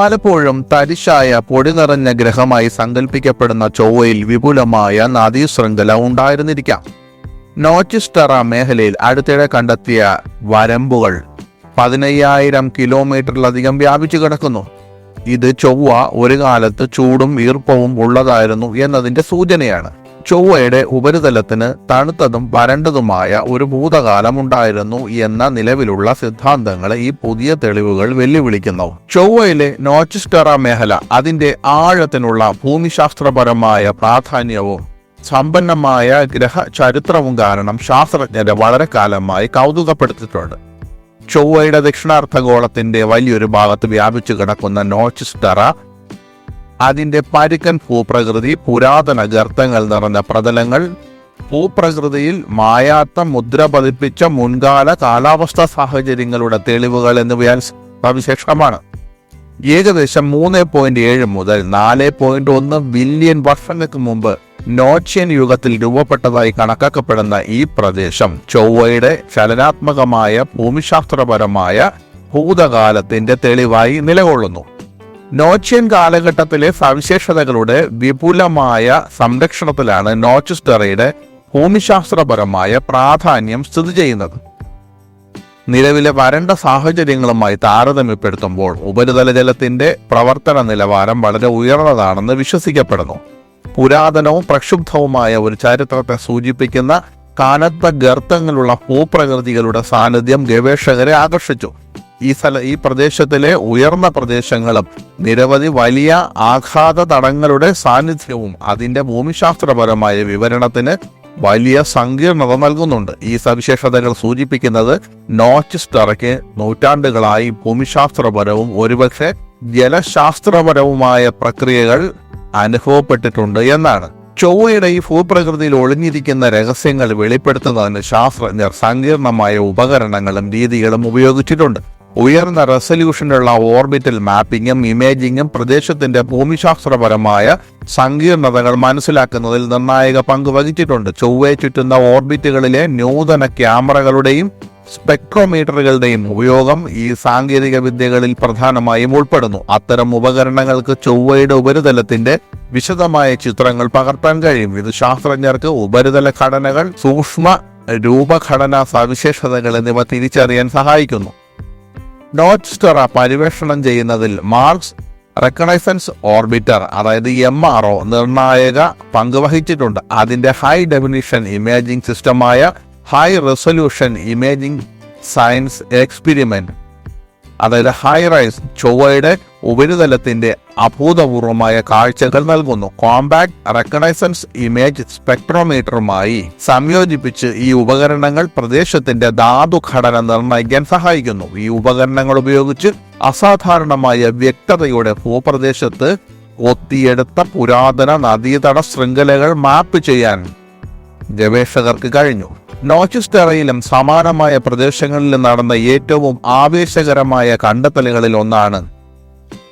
പലപ്പോഴും തരിശായ പൊടി നിറഞ്ഞ ഗ്രഹമായി സങ്കല്പിക്കപ്പെടുന്ന ചൊവ്വയിൽ വിപുലമായ നദീശൃംഖല ഉണ്ടായിരുന്നിരിക്കാം. നോച്ചിസ്റ്ററ മേഖലയിൽ അടുത്തിടെ കണ്ടെത്തിയ വരമ്പുകൾ പതിനയ്യായിരം കിലോമീറ്ററിലധികം വ്യാപിച്ചു കിടക്കുന്നു. ഇത് ചൊവ്വ ഒരു കാലത്ത് ചൂടും ഈർപ്പവും ഉള്ളതായിരുന്നു എന്നതിന്റെ സൂചനയാണ്. ചൊവ്വയുടെ ഉപരിതലത്തിന് തണുത്തതും വരണ്ടതുമായ ഒരു ഭൂതകാലം ഉണ്ടായിരുന്നു എന്ന നിലവിലുള്ള സിദ്ധാന്തങ്ങളെ ഈ പുതിയ തെളിവുകൾ വെല്ലുവിളിക്കുന്നു. ചൊവ്വയിലെ നോച്ചിസ്റ്ററ മേഖല അതിന്റെ ആഴത്തിനുള്ള ഭൂമിശാസ്ത്രപരമായ പ്രാധാന്യവും സമ്പന്നമായ ഗ്രഹ ചരിത്രവും കാരണം ശാസ്ത്രജ്ഞരെ വളരെ കാലമായി കൗതുകപ്പെടുത്തിയിട്ടുണ്ട്. ചൊവ്വയുടെ ദക്ഷിണാർദ്ധഗോളത്തിന്റെ വലിയൊരു ഭാഗത്ത് വ്യാപിച്ചു കിടക്കുന്ന നോച്ചിസ്റ്ററ അതിന്റെ പരുക്കൻ ഭൂപ്രകൃതി പുരാതന ഗർത്തങ്ങൾ നിറഞ്ഞ പ്രതലങ്ങൾ ഭൂപ്രകൃതിയിൽ മായാത്ത മുദ്ര പതിപ്പിച്ച മുൻകാല കാലാവസ്ഥാ സാഹചര്യങ്ങളുടെ തെളിവുകൾ എന്നിവയാൽ സവിശേഷമാണ്. ഏകദേശം മൂന്ന് പോയിന്റ് ഏഴ് മുതൽ നാല് പോയിന്റ് ഒന്ന് ബില്യൺ വർഷങ്ങൾക്ക് മുമ്പ് നോച്ചിയൻ യുഗത്തിൽ രൂപപ്പെട്ടതായി കണക്കാക്കപ്പെടുന്ന ഈ പ്രദേശം ചൊവ്വയുടെ ചലനാത്മകമായ ഭൂമിശാസ്ത്രപരമായ ഭൂതകാലത്തിന്റെ തെളിവായി നിലകൊള്ളുന്നു. നോച്ചിയൻ കാലഘട്ടത്തിലെ സവിശേഷതകളുടെ വിപുലമായ സംരക്ഷണത്തിലാണ് നോച്ചിസ്റ്ററയുടെ ഭൂമിശാസ്ത്രപരമായ പ്രാധാന്യം സ്ഥിതി ചെയ്യുന്നത്. നിലവിലെ വരണ്ട സാഹചര്യങ്ങളുമായി താരതമ്യപ്പെടുത്തുമ്പോൾ ഉപരിതല ജലത്തിന്റെ പ്രവർത്തന നിലവാരം വളരെ ഉയർന്നതാണെന്ന് വിശ്വസിക്കപ്പെടുന്നു. പുരാതനവും പ്രക്ഷുബ്ധവുമായ ഒരു ചരിത്രത്തെ സൂചിപ്പിക്കുന്ന കാനത്ത ഗർത്തങ്ങളുള്ള ഭൂപ്രകൃതികളുടെ സാന്നിധ്യം ഗവേഷകരെ ആകർഷിച്ചു. ഈ സ്ഥല ഈ പ്രദേശത്തിലെ ഉയർന്ന പ്രദേശങ്ങളും നിരവധി വലിയ ആഘാത തടങ്ങളുടെ സാന്നിധ്യവും അതിന്റെ ഭൂമിശാസ്ത്രപരമായ വിവരണത്തിന് വലിയ സങ്കീർണത നൽകുന്നുണ്ട്. ഈ സവിശേഷതകൾ സൂചിപ്പിക്കുന്നത് നോർത്ത് സ്റ്ററയ്ക്ക് നൂറ്റാണ്ടുകളായി ഭൂമിശാസ്ത്രപരവും ഒരുപക്ഷെ ജലശാസ്ത്രപരവുമായ പ്രക്രിയകൾ അനുഭവപ്പെട്ടിട്ടുണ്ട് എന്നാണ്. ചൊവ്വയുടെ ഈ ഭൂപ്രകൃതിയിൽ ഒളിഞ്ഞിരിക്കുന്ന രഹസ്യങ്ങൾ വെളിപ്പെടുത്തുന്നതിന് ശാസ്ത്രജ്ഞർ സങ്കീർണമായ ഉപകരണങ്ങളും രീതികളും ഉപയോഗിച്ചിട്ടുണ്ട്. ഉയർന്ന റെസല്യൂഷനുള്ള ഓർബിറ്റൽ മാപ്പിംഗും ഇമേജിംഗും പ്രദേശത്തിന്റെ ഭൂമിശാസ്ത്രപരമായ സങ്കീർണതകൾ മനസ്സിലാക്കുന്നതിൽ നിർണായക പങ്ക് വഹിച്ചിട്ടുണ്ട്. ചൊവ്വയെ ചുറ്റുന്ന ഓർബിറ്റുകളിലെ നൂതന ക്യാമറകളുടെയും സ്പെക്ട്രോമീറ്ററുകളുടെയും ഉപയോഗം ഈ സാങ്കേതിക വിദ്യകളിൽ പ്രധാനമായും ഉൾപ്പെടുന്നു. അത്തരം ഉപകരണങ്ങൾക്ക് ചൊവ്വയുടെ ഉപരിതലത്തിന്റെ വിശദമായ ചിത്രങ്ങൾ പകർത്താൻ കഴിയും. ഇത് ശാസ്ത്രജ്ഞർക്ക് ഉപരിതല ഘടനകൾ സൂക്ഷ്മ രൂപഘടനാ സവിശേഷതകൾ എന്നിവ തിരിച്ചറിയാൻ സഹായിക്കുന്നു. നോർത്ത് സ്റ്റെറ പരിവേഷണം ചെയ്യുന്നതിൽ മാർക്സ് റെക്കണൈസൻസ് ഓർബിറ്റർ അതായത് എം ആർ ഒ നിർണായക പങ്കുവഹിച്ചിട്ടുണ്ട്. അതിന്റെ high definition imaging സിസ്റ്റമായ high resolution imaging science experiment അതായത് ഹൈ റൈസ് ചൊവ്വയുടെ ഉപരിതലത്തിന്റെ അഭൂതപൂർവമായ കാഴ്ചകൾ നൽകുന്നു. കോമ്പാക്ട് റെക്കണൈസൻസ് ഇമേജ് സ്പെക്ട്രോമീറ്ററുമായി സംയോജിപ്പിച്ച് ഈ ഉപകരണങ്ങൾ പ്രദേശത്തിന്റെ ധാതുഘടന നിർണയിക്കാൻ സഹായിക്കുന്നു. ഈ ഉപകരണങ്ങൾ ഉപയോഗിച്ച് അസാധാരണമായ വ്യക്തതയുടെ ഭൂപ്രദേശത്ത് ഒത്തിയെടുത്ത പുരാതന നദീതട ശൃംഖലകൾ മാപ്പ് ചെയ്യാൻ ഗവേഷകർക്ക് കഴിഞ്ഞു. നോച്ചിസ്റ്ററയിലും സമാനമായ പ്രദേശങ്ങളിലും നടന്ന ഏറ്റവും ആവേശകരമായ കണ്ടെത്തലുകളിൽ ഒന്നാണ്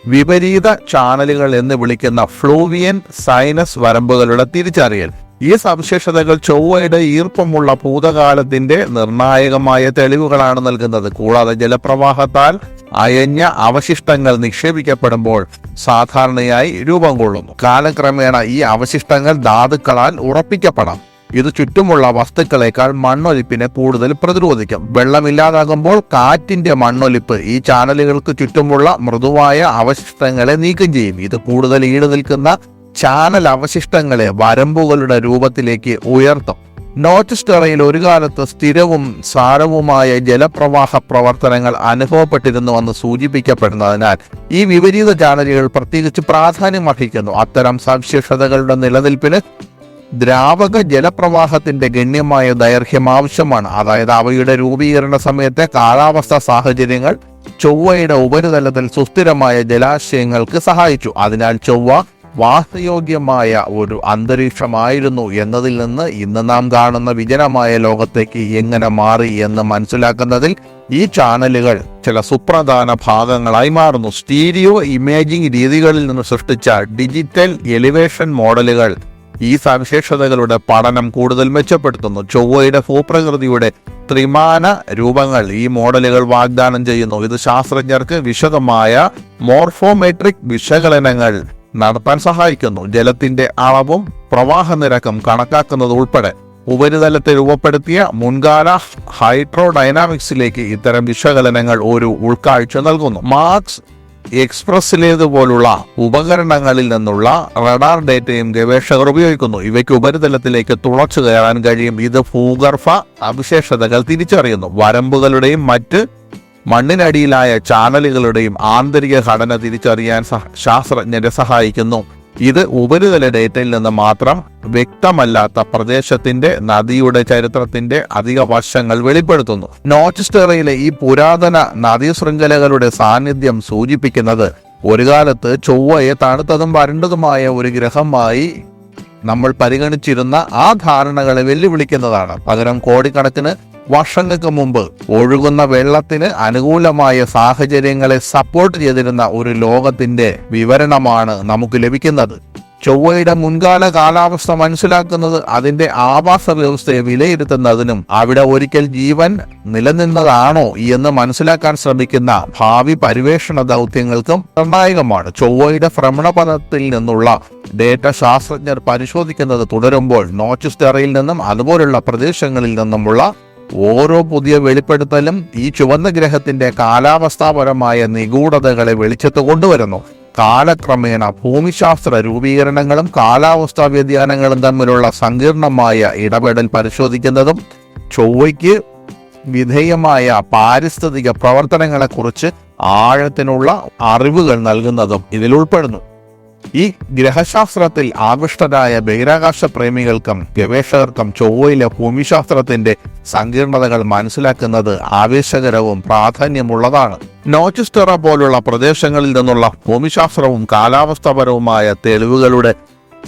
വിപരീത ചാനലുകൾ എന്ന് വിളിക്കുന്ന ഫ്ലൂവിയൻ സൈനസ് വരമ്പുകളുടെ തിരിച്ചറിയൽ. ഈ സവിശേഷതകൾ ചൊവ്വയുടെ ഈർപ്പമുള്ള ഭൂതകാലത്തിന്റെ നിർണായകമായ തെളിവുകളാണ് നൽകുന്നത്. കൂടാതെ ജലപ്രവാഹത്താൽ അയഞ്ഞ അവശിഷ്ടങ്ങൾ നിക്ഷേപിക്കപ്പെടുമ്പോൾ സാധാരണയായി രൂപം കൊള്ളുന്നു. കാലക്രമേണ ഈ അവശിഷ്ടങ്ങൾ ധാതുക്കളാൽ ഉറപ്പിക്കപ്പെടാം. ഇത് ചുറ്റുമുള്ള വസ്തുക്കളെക്കാൾ മണ്ണൊലിപ്പിനെ കൂടുതൽ പ്രതിരോധിക്കും. വെള്ളമില്ലാതാകുമ്പോൾ കാറ്റിന്റെ മണ്ണൊലിപ്പ് ഈ ചാനലുകൾക്ക് ചുറ്റുമുള്ള മൃദുവായ അവശിഷ്ടങ്ങളെ നീക്കം ചെയ്യും. ഇത് കൂടുതൽ ഈട് നിൽക്കുന്ന ചാനൽ അവശിഷ്ടങ്ങളെ വരമ്പുകളുടെ രൂപത്തിലേക്ക് ഉയർത്തും. നോർത്ത് സ്റ്റെറയിൽ ഒരു കാലത്ത് സ്ഥിരവും സാരവുമായ ജലപ്രവാഹ പ്രവർത്തനങ്ങൾ അനുഭവപ്പെട്ടിരുന്നുവെന്ന് സൂചിപ്പിക്കപ്പെടുന്നതിനാൽ ഈ വിപരീത ചാനലുകൾ പ്രത്യേകിച്ച് പ്രാധാന്യം അർഹിക്കുന്നു. അത്തരം സവിശേഷതകളുടെ നിലനിൽപ്പിന് ദ്രാവക ജലപ്രവാഹത്തിന്റെ ഗണ്യമായ ദൈർഘ്യം ആവശ്യമാണ്. അതായത് അവയുടെ രൂപീകരണ സമയത്തെ കാലാവസ്ഥാ സാഹചര്യങ്ങൾ ചൊവ്വയുടെ ഉപരിതലത്തിൽ സുസ്ഥിരമായ ജലാശയങ്ങൾക്ക് സഹായിച്ചു. അതിനാൽ ചൊവ്വ വാസയോഗ്യമായ ഒരു അന്തരീക്ഷമായിരുന്നു എന്നതിൽ നിന്ന് ഇന്ന് നാം കാണുന്ന വിജനമായ ലോകത്തേക്ക് എങ്ങനെ മാറി എന്ന് മനസ്സിലാക്കുന്നതിൽ ഈ ചാനലുകൾ ചില സുപ്രധാന ഭാഗങ്ങളായി മാറുന്നു. സ്റ്റീരിയോ ഇമേജിംഗ് രീതികളിൽ നിന്ന് സൃഷ്ടിച്ച ഡിജിറ്റൽ എലിവേഷൻ മോഡലുകൾ ഈ സവിശേഷതകളുടെ പഠനം കൂടുതൽ മെച്ചപ്പെടുത്തുന്നു. ചൊവ്വയുടെ ഭൂപ്രകൃതിയുടെ ത്രിമാന രൂപങ്ങൾ ഈ മോഡലുകൾ വാഗ്ദാനം ചെയ്യുന്നു. ഇത് ശാസ്ത്രജ്ഞർക്ക് വിശദമായ മോർഫോമെട്രിക് വിശകലനങ്ങൾ നടത്താൻ സഹായിക്കുന്നു. ജലത്തിന്റെ അളവും പ്രവാഹ നിരക്കും കണക്കാക്കുന്നത് ഉൾപ്പെടെ ഉപരിതലത്തെ രൂപപ്പെടുത്തിയ മുൻകാല ഹൈഡ്രോഡൈനാമിക്സിലേക്ക് ഇത്തരം വിശകലനങ്ങൾ ഒരു ഉൾക്കാഴ്ച നൽകുന്നു. മാർക്സ് എക്സ്പ്രസിലേതുപോലുള്ള ഉപകരണങ്ങളിൽ നിന്നുള്ള റഡാർ ഡേറ്റയും ഗവേഷകർ ഉപയോഗിക്കുന്നു. ഇവയ്ക്ക് ഉപരിതലത്തിലേക്ക് തുളച്ചു കയറാൻ കഴിയും. ഇത് ഭൂഗർഭ അവിശേഷതകൾ തിരിച്ചറിയുന്നു. വരമ്പുകളുടെയും മറ്റ് മണ്ണിനടിയിലായ ചാനലുകളുടെയും ആന്തരിക ഘടന തിരിച്ചറിയാൻ ശാസ്ത്രജ്ഞരെ സഹായിക്കുന്നു. ഇത് ഉപരിതല ഡേറ്റയിൽ നിന്ന് മാത്രം വ്യക്തമല്ലാത്ത പ്രദേശത്തിന്റെ നദിയുടെ ചരിത്രത്തിന്റെ അധിക വശങ്ങൾ വെളിപ്പെടുത്തുന്നു. നോർത്ത് ഈ പുരാതന നദീ ശൃംഖലകളുടെ സാന്നിധ്യം സൂചിപ്പിക്കുന്നത് ഒരു കാലത്ത് ചൊവ്വയെ തണുത്തതും വരണ്ടതുമായ ഒരു ഗ്രഹമായി നമ്മൾ പരിഗണിച്ചിരുന്ന ആ ധാരണകളെ വെല്ലുവിളിക്കുന്നതാണ്. പകരം കോടിക്കണക്കിന് വർഷങ്ങൾക്ക് മുമ്പ് ഒഴുകുന്ന വെള്ളത്തിന് അനുകൂലമായ സാഹചര്യങ്ങളെ സപ്പോർട്ട് ചെയ്തിരുന്ന ഒരു ലോകത്തിന്റെ വിവരണമാണ് നമുക്ക് ലഭിക്കുന്നത്. ചൊവ്വയുടെ മുൻകാല കാലാവസ്ഥ മനസ്സിലാക്കുന്നത് അതിന്റെ ആവാസ വ്യവസ്ഥയെ വിലയിരുത്തുന്നതിനും അവിടെ ഒരിക്കൽ ജീവൻ നിലനിന്നതാണോ എന്ന് മനസ്സിലാക്കാൻ ശ്രമിക്കുന്ന ഭാവി പരിവേഷണ ദൗത്യങ്ങൾക്കും നിർണായകമാണ്. ചൊവ്വയുടെ ഭ്രമണപഥത്തിൽ നിന്നുള്ള ഡേറ്റ ശാസ്ത്രജ്ഞർ പരിശോധിക്കുന്നത് തുടരുമ്പോൾ നോർത്ത് നിന്നും അതുപോലുള്ള പ്രദേശങ്ങളിൽ നിന്നുമുള്ള ഓരോ പുതിയ വെളിപ്പെടുത്തലും ഈ ചുവന്ന ഗ്രഹത്തിന്റെ കാലാവസ്ഥാപരമായ നിഗൂഢതകളെ വെളിച്ചത്ത് കൊണ്ടുവരുന്നു. കാലക്രമേണ ഭൂമിശാസ്ത്ര രൂപീകരണങ്ങളും കാലാവസ്ഥാ വ്യതിയാനങ്ങളും തമ്മിലുള്ള സങ്കീർണമായ ഇടപെടൽ പരിശോധിക്കുന്നതും ചൊവ്വയ്ക്ക് വിധേയമായ പാരിസ്ഥിതിക പ്രവർത്തനങ്ങളെക്കുറിച്ച് ആഴത്തിനുള്ള അറിവുകൾ നൽകുന്നതും ഇതിൽ ഉൾപ്പെടുന്നു ഈ ഗ്രഹശാസ്ത്രത്തിൽ ആകൃഷ്ടരായ ബഹിരാകാശ പ്രേമികൾക്കും ഗവേഷകർക്കും ചൊവ്വയിലെ ഭൂമിശാസ്ത്രത്തിന്റെ സങ്കീർണതകൾ മനസ്സിലാക്കുന്നത് ആവേശകരവും പ്രാധാന്യമുള്ളതാണ്. നോച്ചിസ്റ്ററ പോലുള്ള പ്രദേശങ്ങളിൽ നിന്നുള്ള ഭൂമിശാസ്ത്രവും കാലാവസ്ഥാപരവുമായ തെളിവുകളുടെ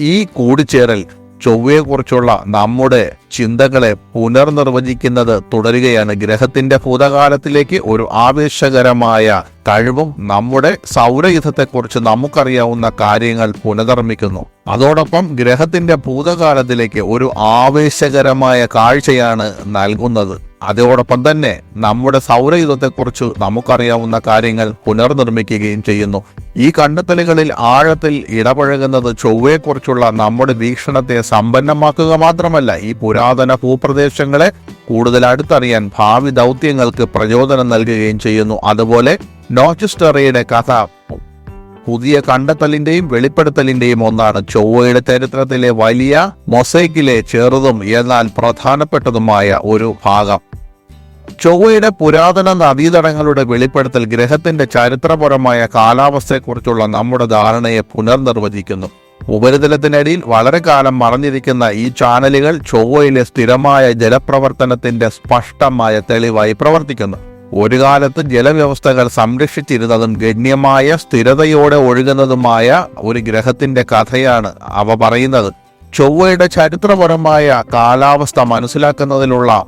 ഈ കൂടിച്ചേരൽ ചൊവ്വയെക്കുറിച്ചുള്ള നമ്മുടെ ചിന്തകളെ പുനർനിർവചിക്കുന്നത് തുടരുകയാണ്. ഗ്രഹത്തിന്റെ ഭൂതകാലത്തിലേക്ക് ഒരു ആവേശകരമായ കഴിവും നമ്മുടെ സൗരയുധത്തെക്കുറിച്ച് നമുക്കറിയാവുന്ന കാര്യങ്ങൾ പുനർനിർമ്മിക്കുന്നു. അതോടൊപ്പം ഗ്രഹത്തിന്റെ ഭൂതകാലത്തിലേക്ക് ഒരു ആവേശകരമായ കാഴ്ചയാണ് നൽകുന്നത്. അതോടൊപ്പം തന്നെ നമ്മുടെ സൗരയുധത്തെക്കുറിച്ച് നമുക്കറിയാവുന്ന കാര്യങ്ങൾ പുനർനിർമ്മിക്കുകയും ചെയ്യുന്നു. ഈ കണ്ടെത്തലുകളിൽ ആഴത്തിൽ ഇടപഴകുന്നത് ചൊവ്വയെക്കുറിച്ചുള്ള നമ്മുടെ വീക്ഷണത്തെ സമ്പന്നമാക്കുക മാത്രമല്ല ഈ പുരാതന ഭൂപ്രദേശങ്ങളെ കൂടുതൽ അടുത്തറിയാൻ ഭാവി ദൗത്യങ്ങൾക്ക് പ്രചോദനം നൽകുകയും ചെയ്യുന്നു. അതുപോലെ നോച്ചിസ്റ്ററിയുടെ കഥ പുതിയ കണ്ടെത്തലിന്റെയും വെളിപ്പെടുത്തലിന്റെയും ഒന്നാണ്. ചൊവ്വയുടെ ചരിത്രത്തിലെ വലിയ മൊസൈക്കിലെ ചെറുതും എന്നാൽ പ്രധാനപ്പെട്ടതുമായ ഒരു ഭാഗം. ചൊവ്വയുടെ പുരാതന നദീതടങ്ങളുടെ വെളിപ്പെടുത്തൽ ഗ്രഹത്തിന്റെ ചരിത്രപരമായ കാലാവസ്ഥയെക്കുറിച്ചുള്ള നമ്മുടെ ധാരണയെ പുനർനിർവചിക്കുന്നു. ഉപരിതലത്തിനടിയിൽ വളരെ കാലം മറഞ്ഞിരിക്കുന്ന ഈ ചാനലുകൾ ചൊവ്വയിലെ സ്ഥിരമായ ജലപ്രവർത്തനത്തിന്റെ സ്പഷ്ടമായ തെളിവായി പ്രവർത്തിക്കുന്നു. ഒരു കാലത്ത് ജലവ്യവസ്ഥകൾ സംരക്ഷിച്ചിരുന്നതും ഗണ്യമായ സ്ഥിരതയോടെ ഒഴുകുന്നതുമായ ഒരു ഗ്രഹത്തിന്റെ കഥയാണ് അവ പറയുന്നത്. ചൊവ്വയുടെ ചരിത്രപരമായ കാലാവസ്ഥ മനസ്സിലാക്കുന്നതിലുള്ള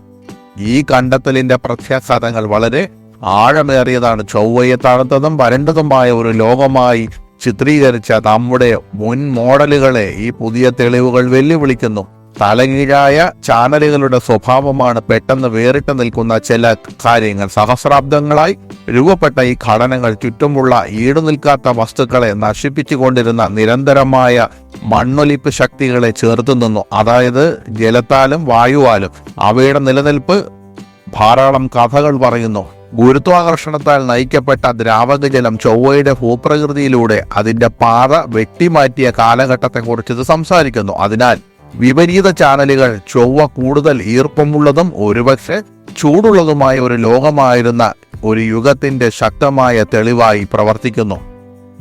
ഈ കണ്ടെത്തലിന്റെ പ്രത്യാഘാതങ്ങൾ വളരെ ആഴമേറിയതാണ്. ചൊവ്വയെ തണുത്തതും വരണ്ടതുമായ ഒരു ലോകമായി ചിത്രീകരിച്ച നമ്മുടെ മുൻ മോഡലുകളെ ഈ പുതിയ തെളിവുകൾ വെല്ലുവിളിക്കുന്നു. തലകീഴായ ചാനലുകളുടെ സ്വഭാവമാണ് പെട്ടെന്ന് വേറിട്ട് നിൽക്കുന്ന ചില കാര്യങ്ങൾ. സഹസ്രാബ്ദങ്ങളായി രൂപപ്പെട്ട ഈ ഘടനകൾ ചുറ്റുമുള്ള ഈടുനിൽക്കാത്ത വസ്തുക്കളെ നശിപ്പിച്ചുകൊണ്ടിരുന്ന നിരന്തരമായ മണ്ണൊലിപ്പ് ശക്തികളെ ചേർത്ത് നിന്നു. അതായത് ജലത്താലും വായുവാലും അവയുടെ നിലനിൽപ്പ് ധാരാളം കഥകൾ പറയുന്നു. ഗുരുത്വാകർഷണത്താൽ നയിക്കപ്പെട്ട ദ്രാവക ജലം ചൊവ്വയുടെ ഭൂപ്രകൃതിയിലൂടെ അതിന്റെ പാത വെട്ടിമാറ്റിയ കാലഘട്ടത്തെക്കുറിച്ച് ഇത് സംസാരിക്കുന്നു. അതിനാൽ വിപരീത ചാനലുകൾ ചൊവ്വ കൂടുതൽ ഈർപ്പമുള്ളതും ഒരുപക്ഷെ ചൂടുള്ളതുമായ ഒരു ലോകമായിരുന്ന ഒരു യുഗത്തിന്റെ ശക്തമായ തെളിവായി പ്രവർത്തിക്കുന്നു.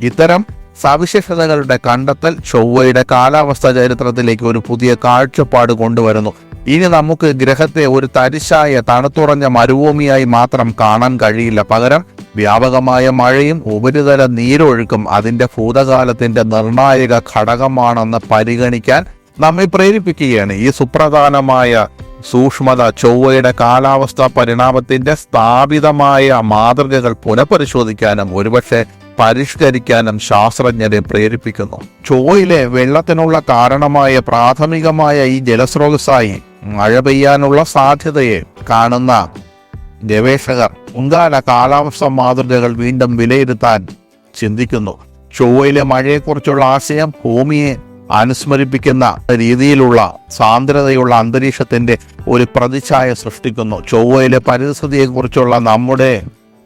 ഇത്തരം സവിശേഷതകളുടെ കണ്ടെത്തൽ ചൊവ്വയുടെ കാലാവസ്ഥ ചരിത്രത്തിലേക്ക് ഒരു പുതിയ കാഴ്ചപ്പാട് കൊണ്ടുവരുന്നു. ഇനി നമുക്ക് ഗ്രഹത്തെ ഒരു തരിശായ തണുത്തുറഞ്ഞ മരുഭൂമിയായി മാത്രം കാണാൻ കഴിയില്ല. പകരം വ്യാപകമായ മഴയും ഉപരിതല നീരൊഴുക്കും അതിന്റെ ഭൂതകാലത്തിന്റെ നിർണായക ഘടകമാണെന്ന് പരിഗണിക്കാൻ നമ്മെ പ്രേരിപ്പിക്കുകയാണ്. ഈ സുപ്രധാനമായ സൂക്ഷ്മത ചൊവ്വയുടെ കാലാവസ്ഥാ പരിണാമത്തിന്റെ സ്ഥാപിതമായ മാതൃകകൾ പുനഃപരിശോധിക്കാനും ഒരുപക്ഷെ പരിഷ്കരിക്കാനും ശാസ്ത്രജ്ഞരെ പ്രേരിപ്പിക്കുന്നു. ചൊവ്വയിലെ വെള്ളത്തിനുള്ള കാരണമായ പ്രാഥമികമായ ഈ ജലസ്രോതസ്സായി മഴ പെയ്യാനുള്ള സാധ്യതയെ കാണുന്ന ഗവേഷകർ മുൻകാല കാലാവസ്ഥ മാതൃകകൾ വീണ്ടും വിലയിരുത്താൻ ചിന്തിക്കുന്നു. ചൊവ്വയിലെ മഴയെക്കുറിച്ചുള്ള ആശയം ഭൂമിയെ അനുസ്മരിപ്പിക്കുന്ന രീതിയിലുള്ള സാന്ദ്രതയുള്ള അന്തരീക്ഷത്തിന്റെ ഒരു പ്രതിച്ഛായ സൃഷ്ടിക്കുന്നു. ചൊവ്വയിലെ പരിസ്ഥിതിയെക്കുറിച്ചുള്ള നമ്മുടെ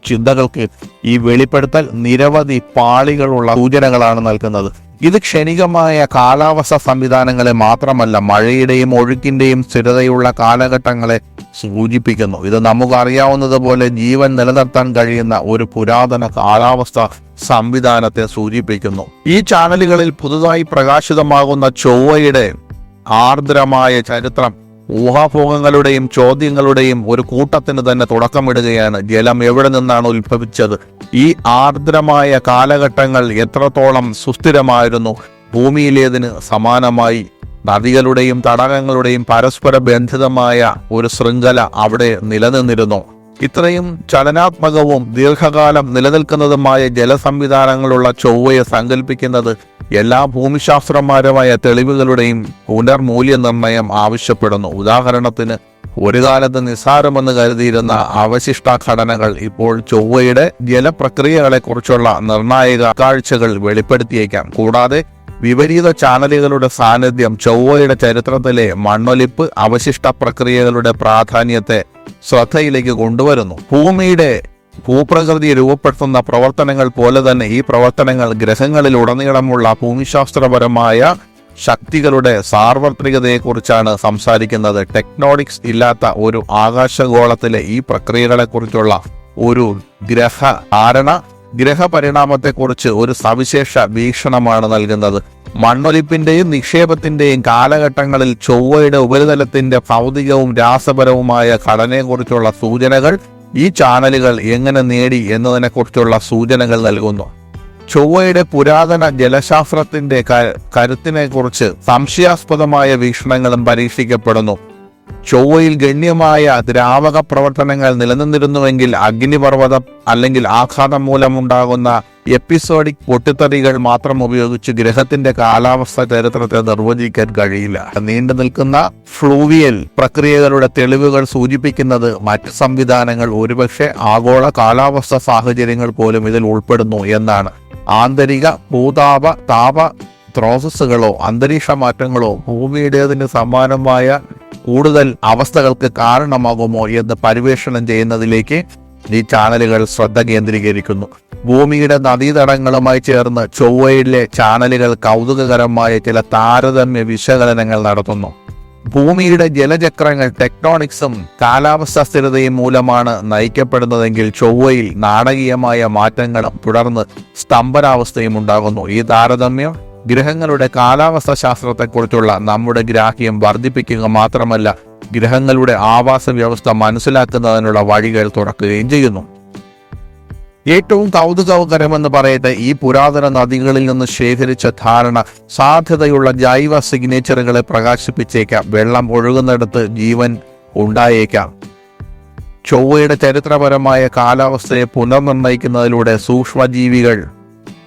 ചിന്തകൾക്ക് ഈ വെളിപ്പെടുത്തൽ നിരവധി പാളികളുള്ള സൂചനകളാണ് നൽകുന്നത്. ഇത് ക്ഷണികമായ കാലാവസ്ഥ സംവിധാനങ്ങളെ മാത്രമല്ല മഴയുടെയും ഒഴുക്കിന്റെയും സ്ഥിരതയുള്ള കാലഘട്ടങ്ങളെ സൂചിപ്പിക്കുന്നു. ഇത് നമുക്ക് അറിയാവുന്നതുപോലെ ജീവൻ നിലനിർത്താൻ കഴിയുന്ന ഒരു പുരാതന കാലാവസ്ഥ സംവിധാനത്തെ സൂചിപ്പിക്കുന്നു. ഈ ചാനലുകളിൽ പുതുതായി പ്രകാശിതമാകുന്ന ചൊവ്വയുടെ ആർദ്രമായ ചരിത്രം ഊഹാഭോഗങ്ങളുടെയും ചോദ്യങ്ങളുടെയും ഒരു കൂട്ടത്തിന് തന്നെ തുടക്കമിടുകയാണ്. ജലം എവിടെ നിന്നാണ് ഉത്ഭവിച്ചത്? ഈ ആർദ്രമായ കാലഘട്ടങ്ങൾ എത്രത്തോളം സുസ്ഥിരമായിരുന്നു? ഭൂമിയിലേതിന് സമാനമായി നദികളുടെയും തടാകങ്ങളുടെയും പരസ്പര ബന്ധിതമായ ഒരു ശൃംഖല അവിടെ നിലനിന്നിരുന്നു. ഇത്രയും ചലനാത്മകവും ദീർഘകാലം നിലനിൽക്കുന്നതുമായ ജലസംവിധാനങ്ങളുള്ള ചൊവ്വയെ സങ്കല്പിക്കുന്നത് എല്ലാ ഭൂമിശാസ്ത്രപരമായ തെളിവുകളുടെയും പുനർമൂല്യനിർണയം ആവശ്യപ്പെടുന്നു. ഉദാഹരണത്തിന് ഒരു കാലത്ത് നിസ്സാരമെന്ന് കരുതിയിരുന്ന അവശിഷ്ട ഘടനകൾ ഇപ്പോൾ ചൊവ്വയുടെ ജലപ്രക്രിയകളെക്കുറിച്ചുള്ള നിർണായക കാഴ്ചകൾ വെളിപ്പെടുത്തിയേക്കാം. കൂടാതെ വിപരീത ചാനലുകളുടെ സാന്നിധ്യം ചൊവ്വയുടെ ചരിത്രത്തിലെ മണ്ണൊലിപ്പ് അവശിഷ്ട പ്രക്രിയകളുടെ പ്രാധാന്യത്തെ ശ്രദ്ധയിലേക്ക് കൊണ്ടുവരുന്നു. ഭൂമിയുടെ ഭൂപ്രകൃതി രൂപപ്പെടുത്തുന്ന പ്രവർത്തനങ്ങൾ പോലെ തന്നെ ഈ പ്രവർത്തനങ്ങൾ ഗ്രഹങ്ങളിൽ ഗ്രഹങ്ങളിലുടനീളമുള്ള ഭൂമിശാസ്ത്രപരമായ ശക്തികളുടെ സാർവത്രികതയെക്കുറിച്ചാണ് സംസാരിക്കുന്നത്. ടെക്നോണിക്സ് ഇല്ലാത്ത ഒരു ആകാശഗോളത്തിലെ ഈ പ്രക്രിയകളെക്കുറിച്ചുള്ള ഒരു ഗ്രഹ ധാരണ ഗ്രഹപരിണാമത്തെക്കുറിച്ച് ഒരു സവിശേഷ വീക്ഷണമാണ് നൽകുന്നത്. മണ്ണൊലിപ്പിന്റെയും നിക്ഷേപത്തിന്റെയും കാലഘട്ടങ്ങളിൽ ചൊവ്വയുടെ ഉപരിതലത്തിന്റെ ഭൗതികവും രാസപരവുമായ ഘടനയെക്കുറിച്ചുള്ള സൂചനകൾ ഈ ചാനലുകൾ എങ്ങനെ നേടി എന്നതിനെക്കുറിച്ചുള്ള സൂചനകൾ നൽകുന്നു. ചൊവ്വയുടെ പുരാതന ജലശാസ്ത്രത്തിന്റെ കരുത്തിനെക്കുറിച്ച് സംശയാസ്പദമായ വീക്ഷണങ്ങളും പരീക്ഷിക്കപ്പെടുന്നു. ചൊവ്വയിൽ ഗണ്യമായ ദ്രാവക പ്രവർത്തനങ്ങൾ നിലനിന്നിരുന്നുവെങ്കിൽ അഗ്നിപർവതം അല്ലെങ്കിൽ ആഘാതം മൂലമുണ്ടാകുന്ന എപ്പിസോഡിക് പൊട്ടിത്തെറികൾ മാത്രം ഉപയോഗിച്ച് ഗ്രഹത്തിന്റെ കാലാവസ്ഥ ചരിത്രത്തെ നിർവചിക്കാൻ കഴിയില്ല. നീണ്ടു നിൽക്കുന്ന ഫ്ലൂവിയൽ പ്രക്രിയകളുടെ തെളിവുകൾ സൂചിപ്പിക്കുന്നത് മറ്റ് സംവിധാനങ്ങൾ ഒരുപക്ഷെ ആഗോള കാലാവസ്ഥ സാഹചര്യങ്ങൾ പോലും ഇതിൽ ഉൾപ്പെടുന്നു എന്നാണ്. ആന്തരിക ഭൂതാപ താപ സ്രോതസ്സുകളോ അന്തരീക്ഷ മാറ്റങ്ങളോ ഭൂമിയുടേതിന് സമാനമായ കൂടുതൽ അവസ്ഥകൾക്ക് കാരണമാകുമോ എന്ന് പരിവേഷണം ചെയ്യുന്നതിലേക്ക് ഈ ചാനലുകൾ ശ്രദ്ധ കേന്ദ്രീകരിക്കുന്നു. ഭൂമിയുടെ നദീതടങ്ങളുമായി ചേർന്ന് ചൊവ്വയിലെ ചാനലുകൾ കൗതുകകരമായ ചില താരതമ്യ വിശകലനങ്ങൾ നടത്തുന്നു. ഭൂമിയുടെ ജലചക്രങ്ങൾ ടെക്ടോണിക്സും കാലാവസ്ഥ സ്ഥിരതയും മൂലമാണ് നയിക്കപ്പെടുന്നതെങ്കിൽ ചൊവ്വയിൽ നാടകീയമായ മാറ്റങ്ങളും തുടർന്ന് സ്തംഭനാവസ്ഥയും ഉണ്ടാകുന്നു. ഈ താരതമ്യം ഗ്രഹങ്ങളുടെ കാലാവസ്ഥ ശാസ്ത്രത്തെക്കുറിച്ചുള്ള നമ്മുടെ ഗ്രാഹ്യം വർദ്ധിപ്പിക്കുക മാത്രമല്ല ഗ്രഹങ്ങളുടെ ആവാസ വ്യവസ്ഥ മനസ്സിലാക്കുന്നതിനുള്ള വഴികൾ തുറക്കുകയും ചെയ്യുന്നു. ഏറ്റവും കൗതുകകരമെന്ന് പറയട്ടെ ഈ പുരാതന നദികളിൽ നിന്ന് ശേഖരിച്ച ധാരണ സാധ്യതയുള്ള ജൈവ സിഗ്നേച്ചറുകളെ പ്രകാശിപ്പിച്ചേക്കാം. വെള്ളം ഒഴുകുന്നിടത്ത് ജീവൻ ഉണ്ടായേക്കാം. ചൊവ്വയുടെ ചരിത്രപരമായ കാലാവസ്ഥയെ പുനർനിർണയിക്കുന്നതിലൂടെ സൂക്ഷ്മജീവികൾ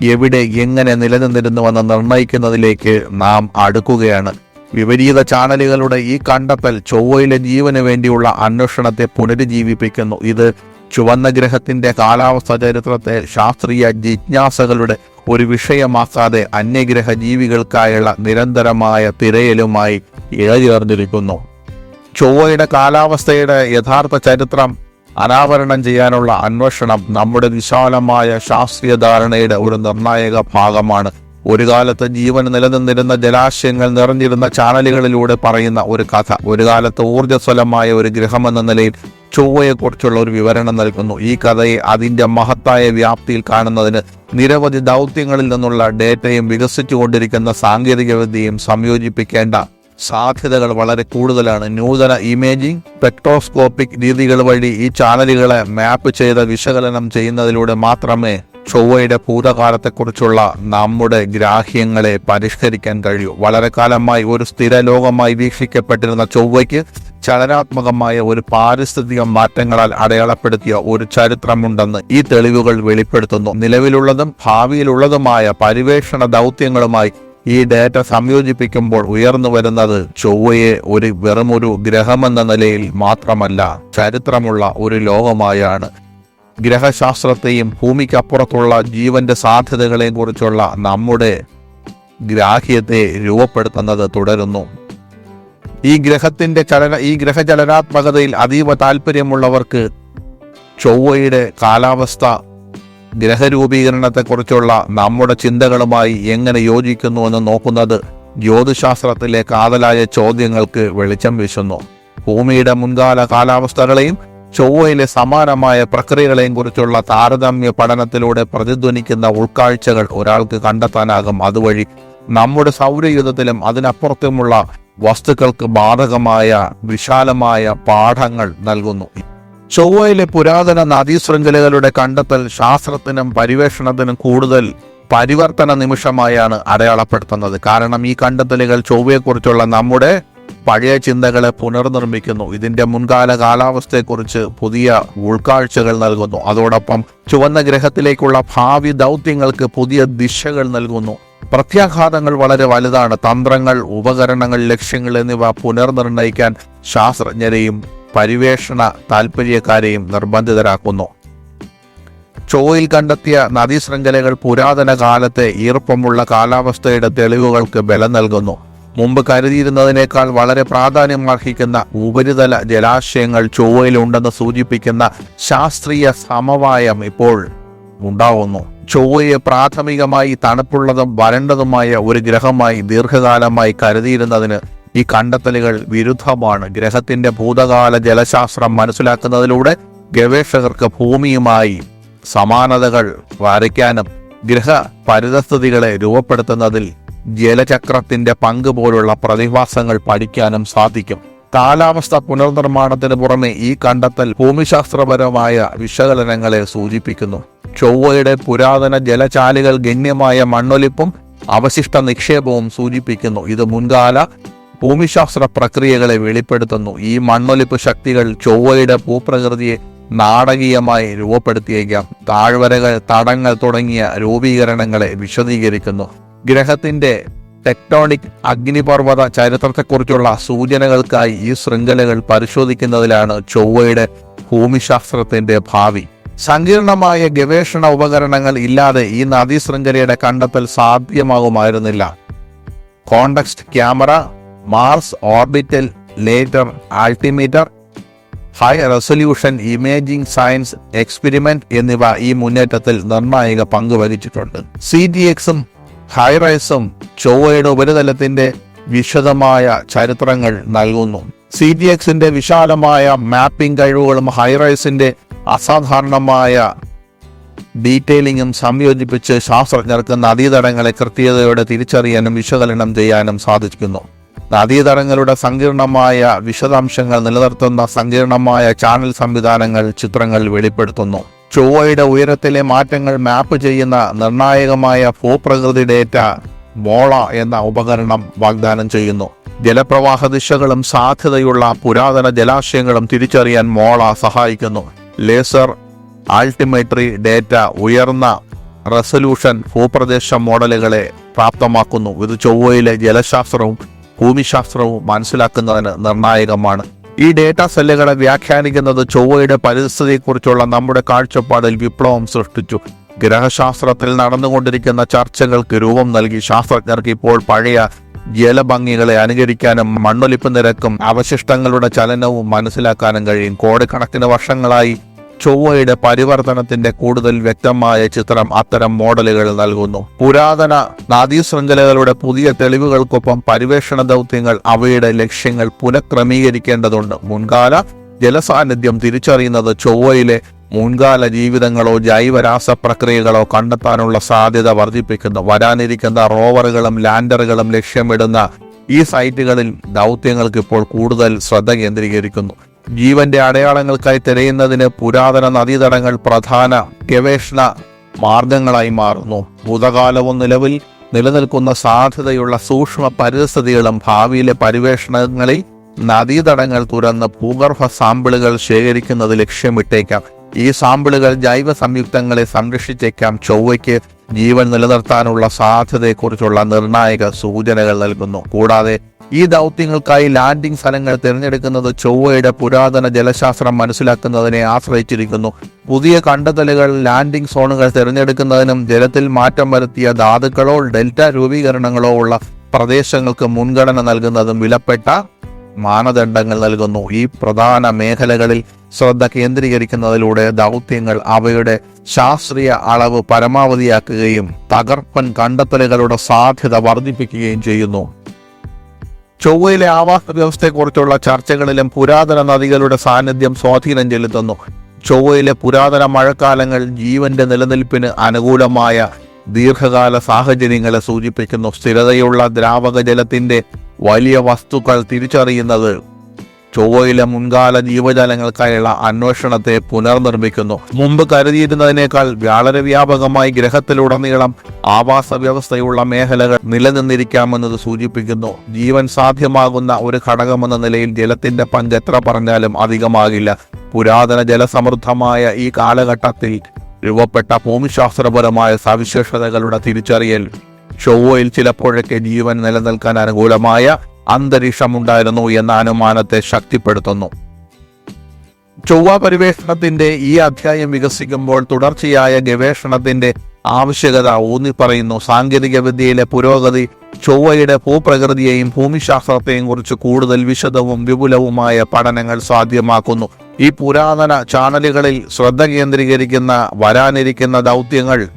എവിടെ എങ്ങനെ നിലനിന്നിരുന്നുവെന്ന് നിർണയിക്കുന്നതിലേക്ക് നാം അടുക്കുകയാണ്. വിപരീത ചാനലുകളുടെ ഈ കണ്ടെത്തൽ ചൊവ്വയിലെ ജീവന് വേണ്ടിയുള്ള അന്വേഷണത്തെ പുനരുജ്ജീവിപ്പിക്കുന്നു. ഇത് ചുവന്ന ഗ്രഹത്തിന്റെ കാലാവസ്ഥ ചരിത്രത്തെ ശാസ്ത്രീയ ജിജ്ഞാസകളുടെ ഒരു വിഷയമാക്കാതെ അന്യഗ്രഹ ജീവികൾക്കായുള്ള നിരന്തരമായ തിരയലുമായി ഇഴചേർന്നിരിക്കുന്നു ചൊവ്വയുടെ കാലാവസ്ഥയുടെ യഥാർത്ഥ ചരിത്രം അനാവരണം ചെയ്യാനുള്ള അന്വേഷണം നമ്മുടെ വിശാലമായ ശാസ്ത്രീയ ധാരണയുടെ ഒരു നിർണായക ഭാഗമാണ്. ഒരു കാലത്ത് ജീവൻ നിലനിന്നിരുന്ന ജലാശയങ്ങൾ നിറഞ്ഞിരുന്ന ചാനലുകളിലൂടെ പറയുന്ന ഒരു കഥ. ഒരു കാലത്ത് ഊർജസ്വലമായ ഒരു ഗ്രഹമെന്ന നിലയിൽ ചൊവ്വയെക്കുറിച്ചുള്ള ഒരു വിവരണം നൽകുന്നു. ഈ കഥയെ അതിന്റെ മഹത്തായ വ്യാപ്തിയിൽ കാണുന്നതിന് നിരവധി ദൗത്യങ്ങളിൽ നിന്നുള്ള ഡേറ്റയും വികസിച്ചുകൊണ്ടിരിക്കുന്ന സാങ്കേതികവിദ്യയും സംയോജിപ്പിക്കേണ്ട സാധ്യതകൾ വളരെ കൂടുതലാണ്. നൂതന ഇമേജിംഗ് സ്പെക്ട്രോസ്കോപ്പിക് രീതികൾ വഴി ഈ ചാനലുകളെ മാപ്പ് ചെയ്ത് വിശകലനം ചെയ്യുന്നതിലൂടെ മാത്രമേ ചൊവ്വയുടെ ഭൂതകാലത്തെക്കുറിച്ചുള്ള നമ്മുടെ ഗ്രാഹ്യങ്ങളെ പരിഷ്കരിക്കാൻ കഴിയൂ. വളരെ കാലമായി ഒരു സ്ഥിര ലോകമായി വീക്ഷിക്കപ്പെട്ടിരുന്ന ചൊവ്വയ്ക്ക് ചലനാത്മകമായ ഒരു പാരിസ്ഥിതിക മാറ്റങ്ങളാൽ അടയാളപ്പെടുത്തിയ ഒരു ചരിത്രമുണ്ടെന്ന് ഈ തെളിവുകൾ വെളിപ്പെടുത്തുന്നു. നിലവിലുള്ളതും ഭാവിയിലുള്ളതുമായ പരിവേഷണ ദൗത്യങ്ങളുമായി ഈ ഡാറ്റ സംയോജിപ്പിക്കുമ്പോൾ ഉയർന്നു വരുന്നത് ചൊവ്വയെ ഒരു വെറുമൊരു ഗ്രഹമെന്ന നിലയിൽ മാത്രമല്ല ചരിത്രമുള്ള ഒരു ലോകമായാണ്. ഗ്രഹശാസ്ത്രത്തെയും ഭൂമിക്കപ്പുറത്തുള്ള ജീവന്റെ സാധ്യതകളെയും കുറിച്ചുള്ള നമ്മുടെ ഗ്രാഹ്യത്തെ രൂപപ്പെടുത്തുന്നത് തുടരുന്നു. ഈ ഗ്രഹത്തിന്റെ ചലന ഈ ഗ്രഹചലനാത്മകതയിൽ അതീവ താല്പര്യമുള്ളവർക്ക് ചൊവ്വയുടെ കാലാവസ്ഥ ഗ്രഹരൂപീകരണത്തെക്കുറിച്ചുള്ള നമ്മുടെ ചിന്തകളുമായി എങ്ങനെ യോജിക്കുന്നു എന്ന് നോക്കുന്നത് ജ്യോതിശാസ്ത്രത്തിലെ കാതലായ ചോദ്യങ്ങൾക്ക് വെളിച്ചം വീശുന്നു. ഭൂമിയുടെ മുൻകാല കാലാവസ്ഥകളെയും ചൊവ്വയിലെ സമാനമായ പ്രക്രിയകളെയും കുറിച്ചുള്ള താരതമ്യ പഠനത്തിലൂടെ പ്രതിധ്വനിക്കുന്ന ഉൾക്കാഴ്ചകൾ ഒരാൾക്ക് കണ്ടെത്താനാകും. അതുവഴി നമ്മുടെ സൗരയുധത്തിലും അതിനപ്പുറത്തുമുള്ള വസ്തുക്കൾക്ക് ബാധകമായ വിശാലമായ പാഠങ്ങൾ നൽകുന്നു. ചൊവ്വയിലെ പുരാതന നദീശൃംഖലകളുടെ കണ്ടെത്തൽ ശാസ്ത്രത്തിനും പരിവേഷണത്തിനും കൂടുതൽ പരിവർത്തന നിമിഷമായാണ് അടയാളപ്പെടുത്തുന്നത്. കാരണം ഈ കണ്ടെത്തലുകൾ ചൊവ്വയെക്കുറിച്ചുള്ള നമ്മുടെ പഴയ ചിന്തകളെ പുനർനിർമ്മിക്കുന്നു. ഇതിന്റെ മുൻകാല കാലാവസ്ഥയെക്കുറിച്ച് പുതിയ ഉൾക്കാഴ്ചകൾ നൽകുന്നു. അതോടൊപ്പം ചുവന്ന ഗ്രഹത്തിലേക്കുള്ള ഭാവി ദൗത്യങ്ങൾക്ക് പുതിയ ദിശകൾ നൽകുന്നു. പ്രത്യാഘാതങ്ങൾ വളരെ വലുതാണ്. തന്ത്രങ്ങൾ ഉപകരണങ്ങൾ ലക്ഷ്യങ്ങൾ എന്നിവ പുനർനിർണയിക്കാൻ ശാസ്ത്രജ്ഞരെയും പരിവേഷണ താൽപ്പര്യക്കാരെയും നിർബന്ധിതരാക്കുന്നു. ചോയിൽ കണ്ടെത്തിയ നദീശൃംഖലകൾ പുരാതന കാലത്തെ ഈർപ്പമുള്ള കാലാവസ്ഥയുടെ തെളിവുകൾക്ക് ബലം നൽകുന്നു. മുമ്പ് കരുതിയിരുന്നതിനേക്കാൾ വളരെ പ്രാധാന്യം അർഹിക്കുന്ന ഉപരിതല ജലാശയങ്ങൾ ചൊവ്വയിലുണ്ടെന്ന് സൂചിപ്പിക്കുന്ന ശാസ്ത്രീയ സമവായം ഇപ്പോൾ ഉണ്ടാവുന്നു. ചൊവ്വയെ പ്രാഥമികമായി തണുപ്പുള്ളതും വരണ്ടതുമായ ഒരു ഗ്രഹമായി ദീർഘകാലമായി കരുതിയിരുന്നതിന് ഈ കണ്ടെത്തലുകൾ വിരുദ്ധമാണ്. ഗ്രഹത്തിന്റെ ഭൂതകാല ജലശാസ്ത്രം മനസ്സിലാക്കുന്നതിലൂടെ ഗവേഷകർക്ക് ഭൂമിയുമായി സമാനതകൾ വരയ്ക്കാനും ഗ്രഹ പരിതസ്ഥിതികളെ രൂപപ്പെടുത്തുന്നതിൽ ജലചക്രത്തിന്റെ പങ്ക് പോലുള്ള പ്രതിഭാസങ്ങൾ പഠിക്കാനും സാധിക്കും. കാലാവസ്ഥ പുനർനിർമ്മാണത്തിന് പുറമെ ഈ കണ്ടെത്തൽ ഭൂമിശാസ്ത്രപരമായ വിശകലനങ്ങളെ സൂചിപ്പിക്കുന്നു. ചൊവ്വയുടെ പുരാതന ജലചാലുകൾ ഗണ്യമായ മണ്ണൊലിപ്പും അവശിഷ്ട നിക്ഷേപവും സൂചിപ്പിക്കുന്നു. ഇത് മുൻകാല ഭൂമിശാസ്ത്ര പ്രക്രിയകളെ വെളിപ്പെടുത്തുന്നു. ഈ മണ്ണൊലിപ്പ് ശക്തികൾ ചൊവ്വയുടെ ഭൂപ്രകൃതിയെ നാടകീയമായി രൂപപ്പെടുത്തിയേക്കാം. താഴ്വരകൾ തടങ്ങൾ തുടങ്ങിയ രൂപീകരണങ്ങളെ വിശദീകരിക്കുന്നു. ഗ്രഹത്തിന്റെ ടെക്ടോണിക് അഗ്നിപർവത ചരിത്രത്തെക്കുറിച്ചുള്ള സൂചനകൾക്കായി ഈ ശൃംഖലകൾ പരിശോധിക്കുന്നതിലാണ് ചൊവ്വയുടെ ഭൂമിശാസ്ത്രത്തിന്റെ ഭാവി. സങ്കീർണമായ ഗവേഷണ ഉപകരണങ്ങൾ ഇല്ലാതെ ഈ നദീശൃംഖലയുടെ കണ്ടെത്തൽ സാധ്യമാകുമായിരുന്നില്ല. Context camera mars orbital laser altimeter high resolution imaging science experiment എന്നിവ ഈ മുന്നേറ്റത്തിൽ നിർണായക പങ്ക് വഹിച്ചിട്ടുണ്ട്. സി ടി എക്സും ഹൈറൈസും ചൊവ്വയുടെ ഉപരിതലത്തിന്റെ വിശദമായ ചരിത്രങ്ങൾ നൽകുന്നു. സി ടി എക്സിന്റെ വിശാലമായ മാപ്പിംഗ് കഴിവുകളും ഹൈറൈസിന്റെ അസാധാരണമായ ഡീറ്റെയിലിംഗും സംയോജിപ്പിച്ച് ശാസ്ത്രജ്ഞർക്ക് നദീതടങ്ങളെ കൃത്യതയോടെ തിരിച്ചറിയാനും വിശകലനം ചെയ്യാനും സാധിക്കുന്നു. നദീതടങ്ങളുടെ സങ്കീർണമായ വിശദാംശങ്ങൾ നിലനിർത്തുന്ന സങ്കീർണമായ ചാനൽ സംവിധാനങ്ങൾ ചിത്രങ്ങൾ വെളിപ്പെടുത്തുന്നു. ചൊവ്വയുടെ ഉയരത്തിലെ മാറ്റങ്ങൾ മാപ്പ് ചെയ്യുന്ന നിർണായകമായ ഭൂപ്രകൃതി ഡേറ്റ മോള എന്ന ഉപകരണം വാഗ്ദാനം ചെയ്യുന്നു. ജലപ്രവാഹ ദിശകളും സാധ്യതയുള്ള പുരാതന ജലാശയങ്ങളും തിരിച്ചറിയാൻ മോള സഹായിക്കുന്നു. ലേസർ ആൾട്ടിമേറ്ററി ഡേറ്റ ഉയർന്ന റെസൊല്യൂഷൻ ഭൂപ്രദേശ മോഡലുകളെ പ്രാപ്തമാക്കുന്നു. ഇത് ചൊവ്വയിലെ ജലശാസ്ത്രവും ഭൂമിശാസ്ത്രവും മനസ്സിലാക്കുന്നതിന് നിർണായകമാണ്. ഈ ഡേറ്റ സെല്ലുകളെ വ്യാഖ്യാനിക്കുന്നത് ചൊവ്വയുടെ പരിസ്ഥിതിയെക്കുറിച്ചുള്ള നമ്മുടെ കാഴ്ചപ്പാടിൽ വിപ്ലവം സൃഷ്ടിച്ചു. ഗ്രഹശാസ്ത്രത്തിൽ നടന്നുകൊണ്ടിരിക്കുന്ന ചർച്ചകൾക്ക് രൂപം നൽകി ശാസ്ത്രജ്ഞർക്ക് ഇപ്പോൾ പഴയ ജലഭംഗികളെ അനുകരിക്കാനും മണ്ണൊലിപ്പ് നിരക്കും അവശിഷ്ടങ്ങളുടെ ചലനവും മനസ്സിലാക്കാനും കഴിയും. കോടിക്കണക്കിന് വർഷങ്ങളായി ചൊവ്വയുടെ പരിവർത്തനത്തിന്റെ കൂടുതൽ വ്യക്തമായ ചിത്രം അത്തരം മോഡലുകൾ നൽകുന്നു. പുരാതന നാദീശൃംഖലകളുടെ പുതിയ തെളിവുകൾക്കൊപ്പം പരിവേഷണ ദൗത്യങ്ങൾ അവയുടെ ലക്ഷ്യങ്ങൾ പുനഃക്രമീകരിക്കേണ്ടതുണ്ട്. മുൻകാല ജലസാന്നിധ്യം തിരിച്ചറിയുന്നത് ചൊവ്വയിലെ മുൻകാല ജീവിതങ്ങളോ ജൈവരാസ പ്രക്രിയകളോ കണ്ടെത്താനുള്ള സാധ്യത വർദ്ധിപ്പിക്കുന്നു. വരാനിരിക്കുന്ന റോവറുകളും ലാൻഡറുകളും ലക്ഷ്യമിടുന്ന ഈ സൈറ്റുകളിൽ ദൗത്യങ്ങൾക്ക് ഇപ്പോൾ കൂടുതൽ ശ്രദ്ധ കേന്ദ്രീകരിക്കുന്നു. ജീവന്റെ അടയാളങ്ങൾക്കായി തിരയുന്നതിന് പുരാതന നദീതടങ്ങൾ പ്രധാന ഗവേഷണ മാർഗങ്ങളായി മാറുന്നു. ഭൂതകാലവും നിലവിൽ നിലനിൽക്കുന്ന സാധ്യതയുള്ള സൂക്ഷ്മ പരിസ്ഥിതികളും ഭാവിയിലെ പരിവേഷണങ്ങളിൽ നദീതടങ്ങൾ തുറന്ന് ഭൂഗർഭ സാമ്പിളുകൾ ശേഖരിക്കുന്നത് ലക്ഷ്യമിട്ടേക്കാം. ഈ സാമ്പിളുകൾ ജൈവ സംയുക്തങ്ങളെ സംരക്ഷിച്ചേക്കാം. ചൊവ്വയ്ക്ക് ജീവൻ നിലനിർത്താനുള്ള സാധ്യതയെക്കുറിച്ചുള്ള നിർണായക സൂചനകൾ നൽകുന്നു. കൂടാതെ ഈ ദൗത്യങ്ങൾക്കായി ലാൻഡിംഗ് സ്ഥലങ്ങൾ തിരഞ്ഞെടുക്കുന്നത് ചൊവ്വയുടെ പുരാതന ജലശാസ്ത്രം മനസ്സിലാക്കുന്നതിനെ ആശ്രയിച്ചിരിക്കുന്നു. പുതിയ കണ്ടെത്തലുകൾ ലാൻഡിംഗ് സോണുകൾ തിരഞ്ഞെടുക്കുന്നതിനും ജലത്തിൽ മാറ്റം വരുത്തിയ ധാതുക്കളോ ഡെൽറ്റ രൂപീകരണങ്ങളോ ഉള്ള പ്രദേശങ്ങൾക്ക് മുൻഗണന നൽകുന്നതും വിലപ്പെട്ട മാനദണ്ഡങ്ങൾ നൽകുന്നു. ഈ പ്രധാന മേഖലകളിൽ ശ്രദ്ധ കേന്ദ്രീകരിക്കുന്നതിലൂടെ ദൗത്യങ്ങൾ അവയുടെ ശാസ്ത്രീയ അളവ് പരമാവധിയാക്കുകയും തകർപ്പൻ കണ്ടെത്തലുകളുടെ സാധ്യത വർദ്ധിപ്പിക്കുകയും ചെയ്യുന്നു. ചൊവ്വയിലെ ആവാസ വ്യവസ്ഥയെക്കുറിച്ചുള്ള ചർച്ചകളിലും പുരാതന നദികളുടെ സാന്നിധ്യം സ്വാധീനം ചെലുത്തുന്നു. ചൊവ്വയിലെ പുരാതന മഴക്കാലങ്ങൾ ജീവന്റെ നിലനിൽപ്പിന് അനുകൂലമായ ദീർഘകാല സാഹചര്യങ്ങളെ സൂചിപ്പിക്കുന്നു. സ്ഥിരതയുള്ള ദ്രാവക ജലത്തിന്റെ വലിയ വസ്തുക്കൾ തിരിച്ചറിയുന്നത് ചൊവ്വയിലെ മുൻകാല ജീവജാലങ്ങൾക്കായുള്ള അന്വേഷണത്തെ പുനർനിർമ്മിക്കുന്നു. മുമ്പ് കരുതിയിരുന്നതിനേക്കാൾ വളരെ വ്യാപകമായി ഗ്രഹത്തിലുടനീളം ആവാസ വ്യവസ്ഥയുള്ള മേഖലകൾ നിലനിന്നിരിക്കാമെന്നത് സൂചിപ്പിക്കുന്നു. ജീവൻ സാധ്യമാകുന്ന ഒരു ഘടകമെന്ന നിലയിൽ ജലത്തിന്റെ പങ്ക് എത്ര പറഞ്ഞാലും അധികമാകില്ല. പുരാതന ജലസമൃദ്ധമായ ഈ കാലഘട്ടത്തിൽ രൂപപ്പെട്ട ഭൂമിശാസ്ത്രപരമായ സവിശേഷതകളുടെ തിരിച്ചറിയൽ. ചൊവ്വയിൽ ചിലപ്പോഴൊക്കെ ജീവൻ നിലനിൽക്കാൻ അനുകൂലമായ അന്തരീക്ഷമുണ്ടായിരുന്നു എന്ന അനുമാനത്തെ ശക്തിപ്പെടുത്തുന്നു. ചൊവ്വ പരിവേഷണത്തിന്റെ ഈ അധ്യായം വികസിക്കുമ്പോൾ തുടർച്ചയായ ഗവേഷണത്തിന്റെ ആവശ്യകത ഊന്നിപ്പറയുന്നു. സാങ്കേതിക വിദ്യയിലെ പുരോഗതി ചൊവ്വയുടെ ഭൂപ്രകൃതിയെയും ഭൂമിശാസ്ത്രത്തെയും കുറിച്ച് കൂടുതൽ വിശദവും വിപുലവുമായ പഠനങ്ങൾ സാധ്യമാക്കുന്നു. ഈ പുരാതന ചാനലുകളിൽ ശ്രദ്ധ കേന്ദ്രീകരിക്കുന്ന വരാനിരിക്കുന്ന ദൗത്യങ്ങൾ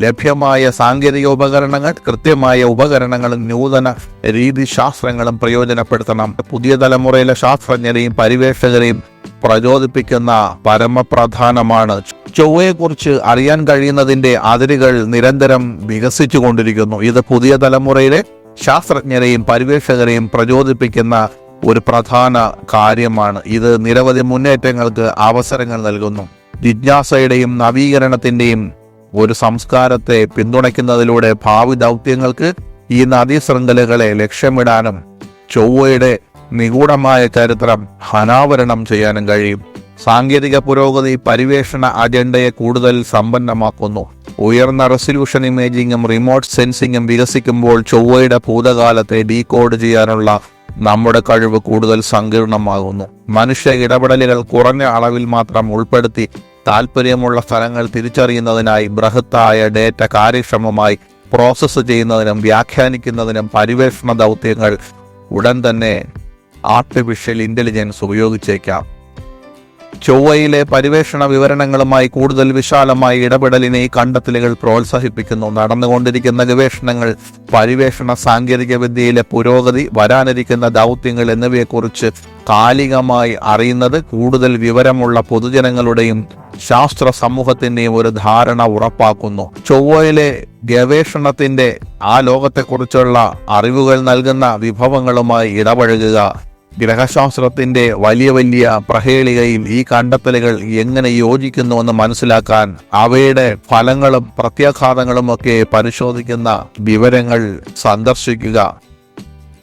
ലഭ്യമായ സാങ്കേതിക ഉപകരണങ്ങൾ കൃത്യമായ ഉപകരണങ്ങളും നൂതന രീതിശാസ്ത്രങ്ങളും പ്രയോജനപ്പെടുത്തണം. പുതിയ തലമുറയിലെ ശാസ്ത്രജ്ഞരെയും പരിവേഷകരെയും പ്രചോദിപ്പിക്കുന്ന പരമപ്രധാനമാണ്. ചൊവ്വയെക്കുറിച്ച് അറിയാൻ കഴിയുന്നതിന്റെ അതിരുകൾ നിരന്തരം വികസിച്ചുകൊണ്ടിരിക്കുന്നു. ഇത് പുതിയ തലമുറയിലെ ശാസ്ത്രജ്ഞരെയും പരിവേഷകരെയും പ്രചോദിപ്പിക്കുന്ന ഒരു പ്രധാന കാര്യമാണ്. ഇത് നിരവധി മുന്നേറ്റങ്ങൾക്ക് അവസരങ്ങൾ നൽകുന്നു. ജിജ്ഞാസയുടെയും നവീകരണത്തിന്റെയും ഒരു സംസ്കാരത്തെ പിന്തുണയ്ക്കുന്നതിലൂടെ ഭാവി ദൗത്യങ്ങൾക്ക് ഈ നദീശൃംഖലകളെ ലക്ഷ്യമിടാനും ചൊവ്വയുടെ നിഗൂഢമായ ചരിത്രം അനാവരണം ചെയ്യാനും കഴിയും. സാങ്കേതിക പുരോഗതി പരിവേഷണ അജണ്ടയെ കൂടുതൽ സമ്പന്നമാക്കുന്നു. ഉയർന്ന റെസൊല്യൂഷൻ ഇമേജിങ്ങും റിമോട്ട് സെൻസിങ്ങും വികസിക്കുമ്പോൾ ചൊവ്വയുടെ ഭൂതകാലത്തെ ഡീകോഡ് ചെയ്യാനുള്ള നമ്മുടെ കഴിവ് കൂടുതൽ സങ്കീർണമാകുന്നു. മനുഷ്യ ഇടപെടലുകൾ കുറഞ്ഞ അളവിൽ മാത്രം ഉൾപ്പെടുത്തി താല്പര്യമുള്ള സ്ഥലങ്ങൾ തിരിച്ചറിയുന്നതിനായി ബൃഹത്തായ ഡേറ്റ കാര്യക്ഷമമായി പ്രോസസ്സ് ചെയ്യുന്നതിനും വ്യാഖ്യാനിക്കുന്നതിനും പരിവേഷണ ദൗത്യങ്ങൾ ഉടൻ തന്നെ ആർട്ടിഫിഷ്യൽ ഇന്റലിജൻസ് ഉപയോഗിച്ചേക്കാം. ചൊവ്വയിലെ പരിവേഷണ വിവരണങ്ങളുമായി കൂടുതൽ വിശാലമായ ഇടപെടലിനെ ഈ കണ്ടെത്തലുകൾ പ്രോത്സാഹിപ്പിക്കുന്നു. നടന്നുകൊണ്ടിരിക്കുന്ന ഗവേഷണങ്ങൾ പരിവേഷണ സാങ്കേതിക വിദ്യയിലെ പുരോഗതി വരാനിരിക്കുന്ന ദൗത്യങ്ങൾ എന്നിവയെക്കുറിച്ച് കാലികമായി അറിയുന്നത് കൂടുതൽ വിവരമുള്ള പൊതുജനങ്ങളുടെയും ശാസ്ത്ര സമൂഹത്തിന്റെയും ഒരു ധാരണ ഉറപ്പാക്കുന്നു. ചൊവ്വയിലെ ഗവേഷണത്തിന്റെ ആ ലോകത്തെക്കുറിച്ചുള്ള അറിവുകൾ നൽകുന്ന വിഭവങ്ങളുമായി ഇടപഴകുക ഗ്രഹശാസ്ത്രത്തിന്റെ വലിയ വലിയ പ്രഹേളികയിൽ ഈ കണ്ടെത്തലുകൾ എങ്ങനെ യോജിക്കുന്നുവെന്ന് മനസ്സിലാക്കാൻ അവയുടെ ഫലങ്ങളും പ്രത്യാഘാതങ്ങളും ഒക്കെ പരിശോധിക്കുന്ന വിവരങ്ങൾ സന്ദർശിക്കുക.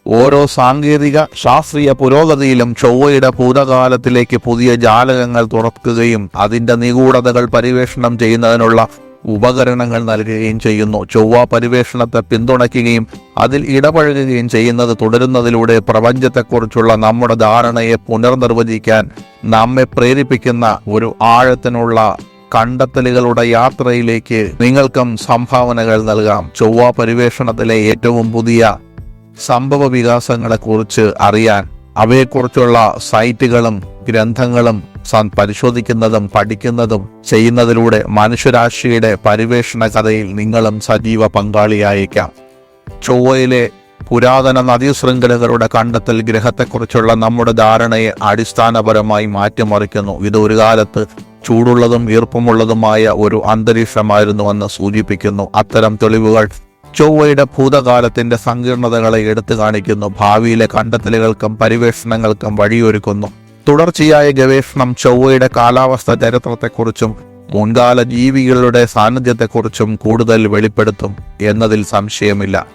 ഓരോ സാങ്കേതിക ശാസ്ത്രീയ പുരോഗതിയിലും ചൊവ്വയുടെ ഭൂതകാലത്തിലേക്ക് പുതിയ ജാലകങ്ങൾ തുറക്കുകയും അതിന്റെ നിഗൂഢതകൾ പര്യവേഷണം ചെയ്യുന്നതിനുള്ള ഉപകരണങ്ങൾ നൽകുകയും ചെയ്യുന്നു. ചൊവ്വ പരിവേഷണത്തെ പിന്തുണയ്ക്കുകയും അതിൽ ഇടപഴകുകയും ചെയ്യുന്നത് തുടരുന്നതിലൂടെ പ്രപഞ്ചത്തെക്കുറിച്ചുള്ള നമ്മുടെ ധാരണയെ പുനർനിർവചിക്കാൻ നമ്മെ പ്രേരിപ്പിക്കുന്ന ഒരു ആഴത്തിനുള്ള കണ്ടെത്തലുകളുടെ യാത്രയിലേക്ക് നിങ്ങൾക്കും സംഭാവനകൾ നൽകാം. ചൊവ്വ പരിവേഷണത്തിലെ ഏറ്റവും പുതിയ സംഭവ വികാസങ്ങളെക്കുറിച്ച് അറിയാൻ അവയെക്കുറിച്ചുള്ള സൈറ്റുകളും ഗ്രന്ഥങ്ങളും പരിശോധിക്കുന്നതും പഠിക്കുന്നതും ചെയ്യുന്നതിലൂടെ മനുഷ്യരാശിയുടെ പരിവേഷണ കഥയിൽ നിങ്ങളും സജീവ പങ്കാളിയായേക്കാം. ചൊവ്വയിലെ പുരാതന നദീശൃംഖലകളുടെ കണ്ടെത്തൽ ഗ്രഹത്തെക്കുറിച്ചുള്ള നമ്മുടെ ധാരണയെ അടിസ്ഥാനപരമായി മാറ്റിമറിക്കുന്നു. ഇത് ഒരു കാലത്ത് ചൂടുള്ളതും ഈർപ്പമുള്ളതുമായ ഒരു അന്തരീക്ഷമായിരുന്നുവെന്ന് സൂചിപ്പിക്കുന്നു. അത്തരം തെളിവുകൾ ചൊവ്വയുടെ ഭൂതകാലത്തിന്റെ സങ്കീർണതകളെ എടുത്തു കാണിക്കുന്നു. ഭാവിയിലെ കണ്ടെത്തലുകൾക്കും പരിവേഷണങ്ങൾക്കും വഴിയൊരുക്കുന്നു. തുടർച്ചയായ ഗവേഷണം ചൊവ്വയുടെ കാലാവസ്ഥ ചരിത്രത്തെക്കുറിച്ചും മുൻകാല ജീവികളുടെ സാന്നിധ്യത്തെക്കുറിച്ചും കൂടുതൽ വെളിപ്പെടുത്തും എന്നതിൽ സംശയമില്ല.